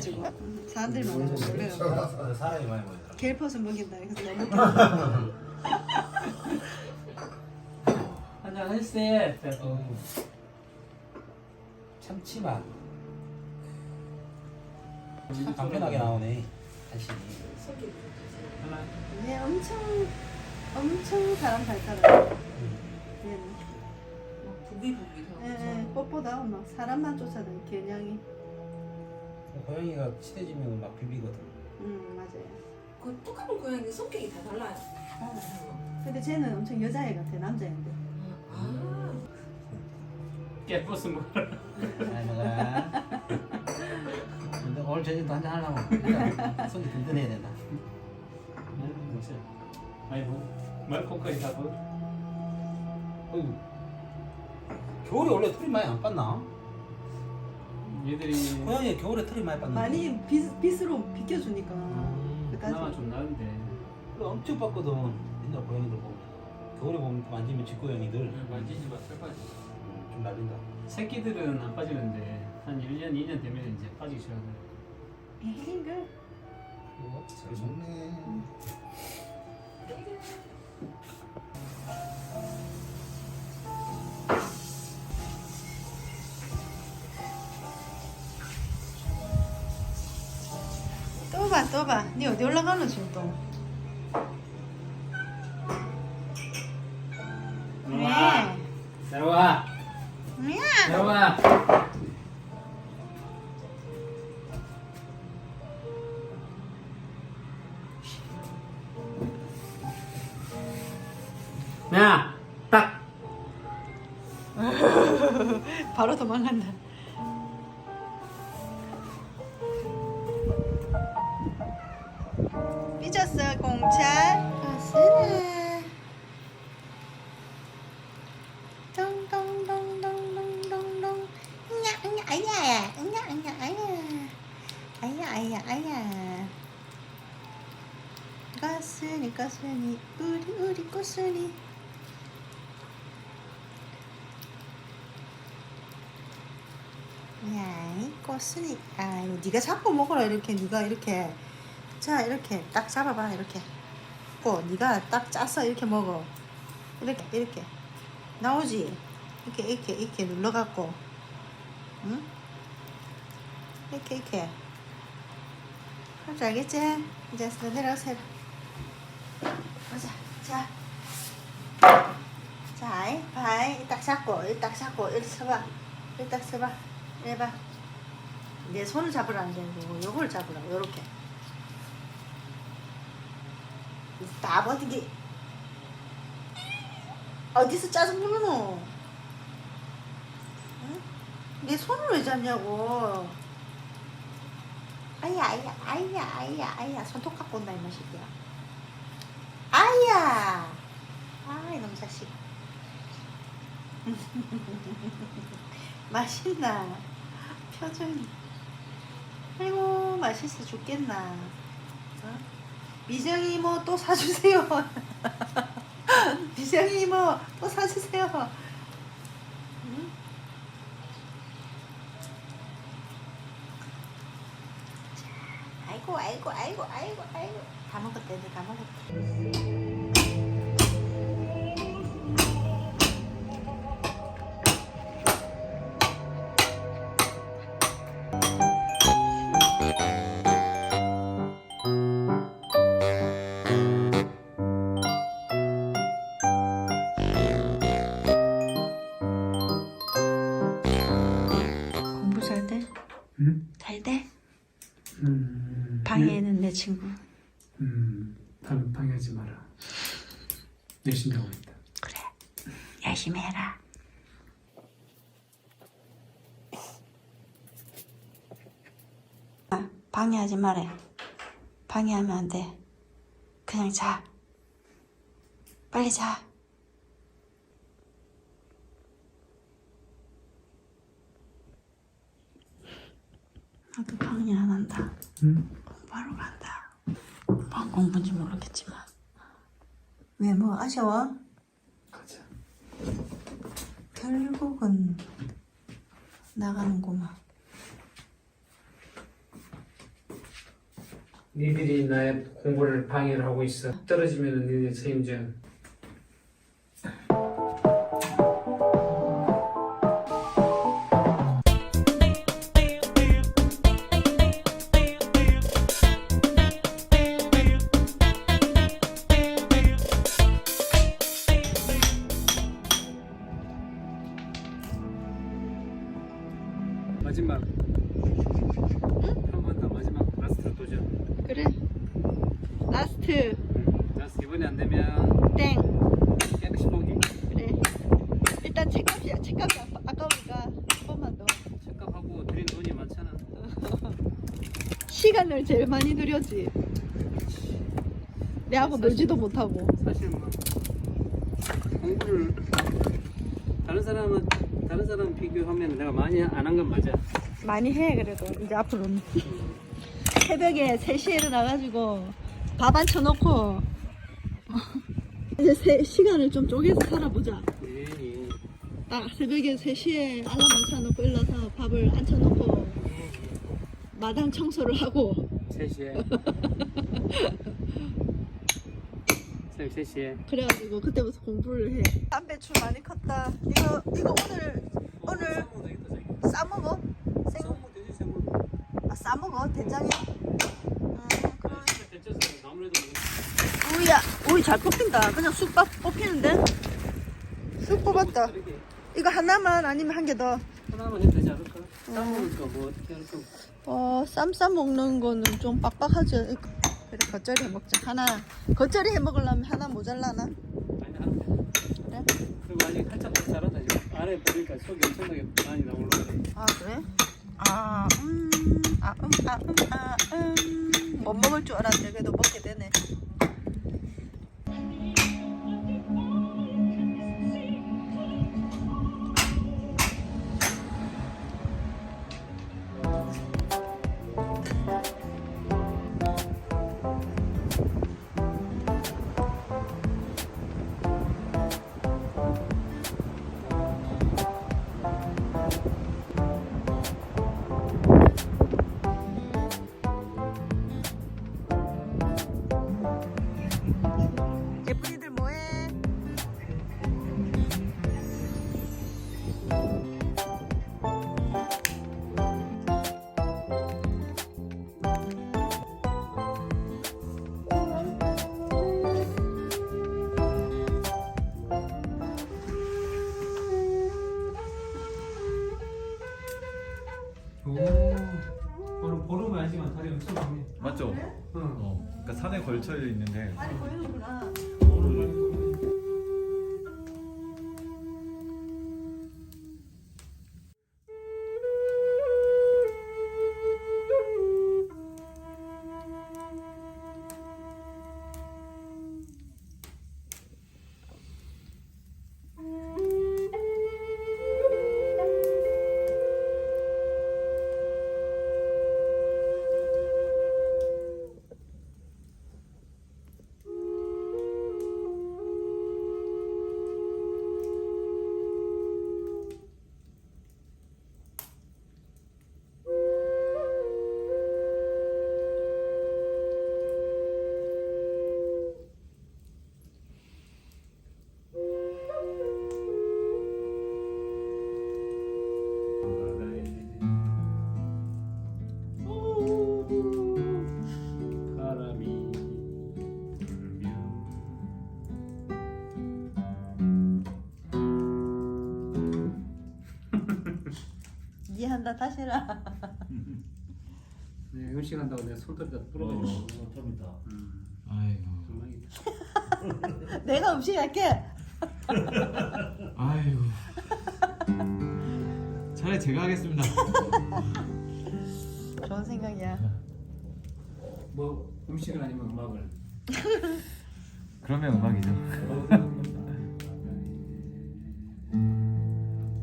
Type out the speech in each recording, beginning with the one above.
그래가지고 사람들이 많아서 그래요 사람이 많이 모이더라. 겔퍼스 먹인다 그래서 너무 한잔 했어. 참치맛. 간편하게 나오네. 간신히. 얘 엄청 엄청 사람 얘는 부비부비 예, 예, 꽃보다 막 사람만 쫓아다니 개냥이 고양이가 친해지면 막 비비거든. 음 맞아요 그 뚝하면 고양이 성격이 다 달라요. 근데 쟤는 엄청 여자애 같아 남자애인데 아, 깨버스 뭐. 잘 먹어라. 근데 오늘 저녁도 한잔 일단 손이 든든해야 된다. 무슨? 아이고, 말코까지 다 보. 어이구. 겨울에 원래 털이 많이 안 빻나? 얘들이 고양이 겨울에 털이 많이 빻나? 많이 빛, 빛으로 비켜주니까 음, 그까지 그나마 좀 나은데. 엄청 빻거든. 옛날 고양이들 보면. 겨울에 보면 만지면 집고양이들 만지지 마, 털 빠지. 좀 날린다. 새끼들은 안 빠지는데 한 1년, 2년 되면 이제 빠지기 시작하네. 잉글 이거 잘 먹네. 또봐 니 어디 올라가노 지금 또. 네. 내려와. 야, 딱. 바로 도망간다 아야 아야. 가스니 가스니 우리 우리 꼬순이. 야, 이 꽃순이, 아이고, 네가 잡고 먹어라. 이렇게, 네가 이렇게, 자 이렇게 딱 잡아봐. 이렇게, 고, 네가 딱 짜서 이렇게 먹어, 이렇게 이렇게. 나오지, 이렇게 이렇게 이렇게 눌러갖고, 응? 이렇게 이렇게, 할줄 알겠지? 이제 내려오세요. 보자, 자, 자, 이 발, 딱 잡고, 이딱 잡고, 이렇게 서봐, 이렇게 딱 서봐. 해봐. 내 손을 잡으라 안 되고 요걸 잡으라고 요렇게. 다 버티기. 어디서 짜증 부르노? 응? 내 손을 왜 잡냐고. 아야 아야 아야 아야 아야 손톱 갖고 온다 이 맛이야. 아야. 아 이 놈 자식. 맛있나? 표정이. 아이고, 맛있어 죽겠나? 어? 미정이 이모 또 사주세요. 미정이 이모 또 사주세요. 아이고, 아이고, 아이고. 다 먹었대, 다 먹었대. 방해하지 말래. 방해하면 안 돼. 그냥 자. 빨리 자. 나도 방해 안 한다. 응? 공부하러 간다. 뭐 공부인지 모르겠지만. 왜 뭐 아쉬워? 가자. 결국은 나가는구만. 니들이 나의 공부를 방해를 하고 있어. 떨어지면 니네 책임져. 마지막 한 번 더 마지막 라스트 도전. 그래. 라스트 라스트 이번에 안 되면 땡. 깨끗이 포기. 그래. 일단 책값이야. 책값이 아까- 아까우니까 한 번만 더. 책값하고 드린 돈이 많잖아. 시간을 제일 많이 들였지. 내하고 놀지도 못하고. 사실 뭐 공부를 다른 사람은 다른 사람 비교하면 내가 많이 안 한 건 맞아. 많이 해 그래도 이제 앞으로는. 새벽에 3시에 일어나가지고 밥 안 쳐놓고 이제 세, 시간을 좀 쪼개서 살아보자. 딱 새벽에 3시에 알람 맞춰놓고 일어나서 밥을 안 쳐놓고 마당 청소를 하고 3시에. 새벽 3시에. 그래가지고 그때부터 공부를 해. 담배출 많이 컸다. 이거 이거 오늘 오늘 싸 먹어? 생? 아, 싸 먹어 된장에? 음, 그럼 아무래도 우야 우이 잘 뽑힌다. 그냥 쑥밥 뽑히는데? 쑥 뽑았다. 이거 하나만 아니면 한 개 더. 하나만 해도 되지 않을까? 싸먹으니까 뭐 어떻게 할까? 어, 쌈 싸 먹는 거는 좀 빡빡하지. 그래 겉절이 해 먹자. 하나 겉절이 해 먹으려면 하나 모자라나? 아니 하나 돼. 그래? 그리고 아직 한참 더 잘한다 지금. 안에 보니까 속이 엄청나게 많이 나올라. 아 그래? 아, 음, 아, 음, 아, 음, 아, 음. 못 먹을 줄 알았는데 그래도 먹게 되네. 걸쳐 있는데. 많이 이해한다 다시 해라. 네, 음식 한다고 내가 손톱이 다 부러가지고. 좀 있다. 음, 아이고 엉망이다. 내가 음식 할게. 아이고 차라리 제가 하겠습니다 좋은 생각이야. 뭐 음식을 아니면 음악을. 그러면 음악이죠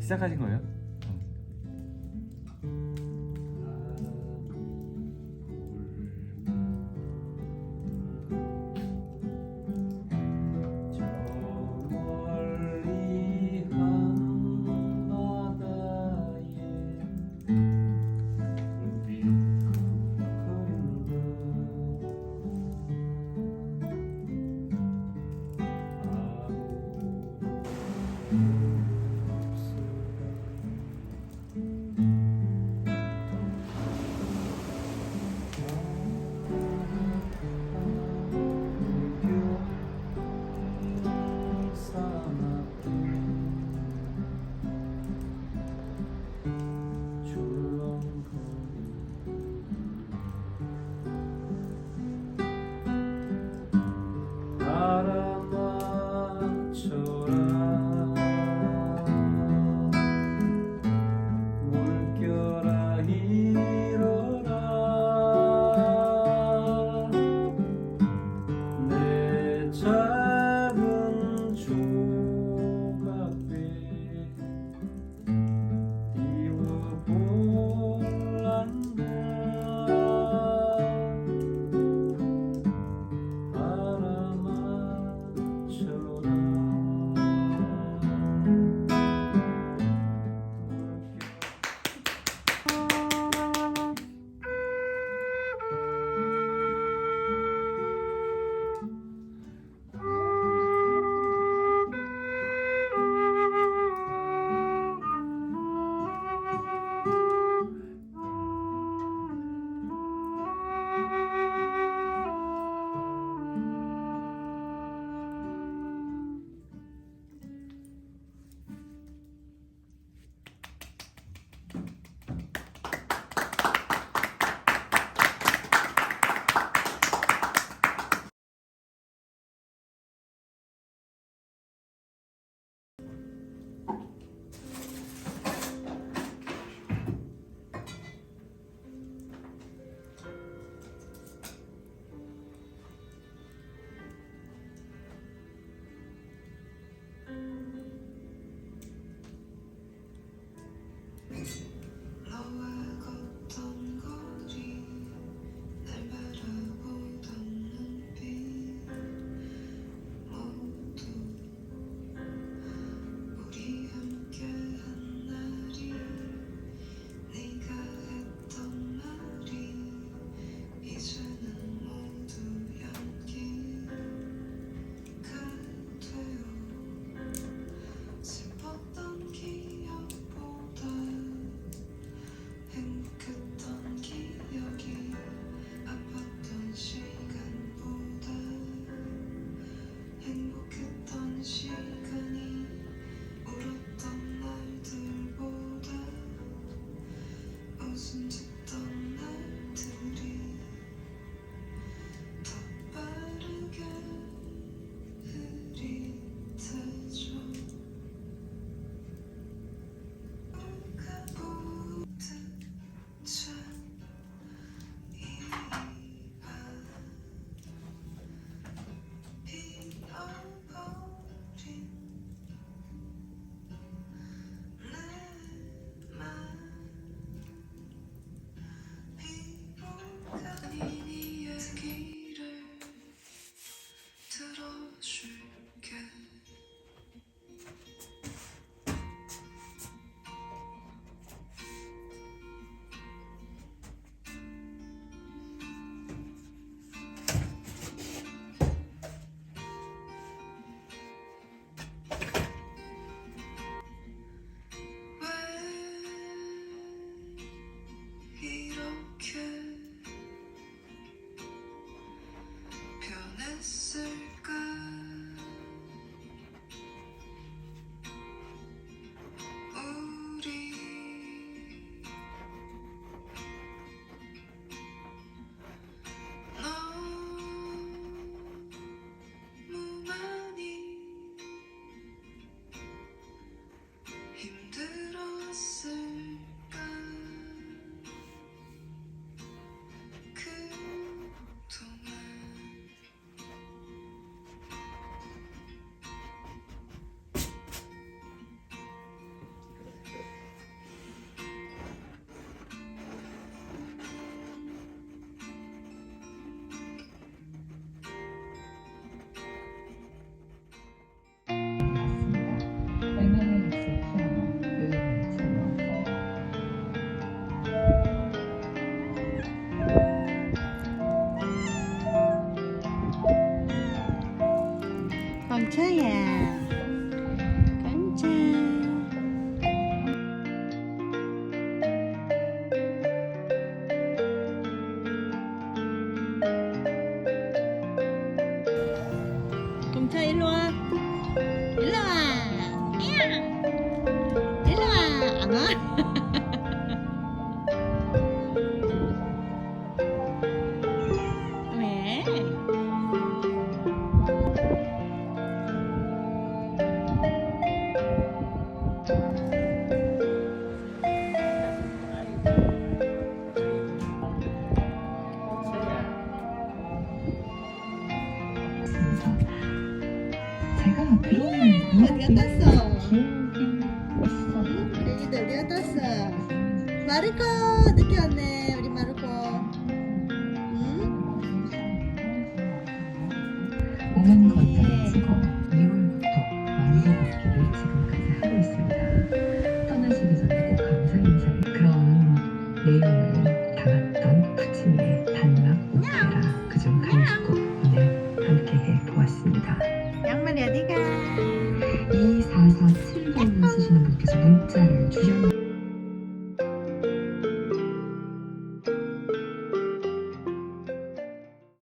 시작하신 거예요?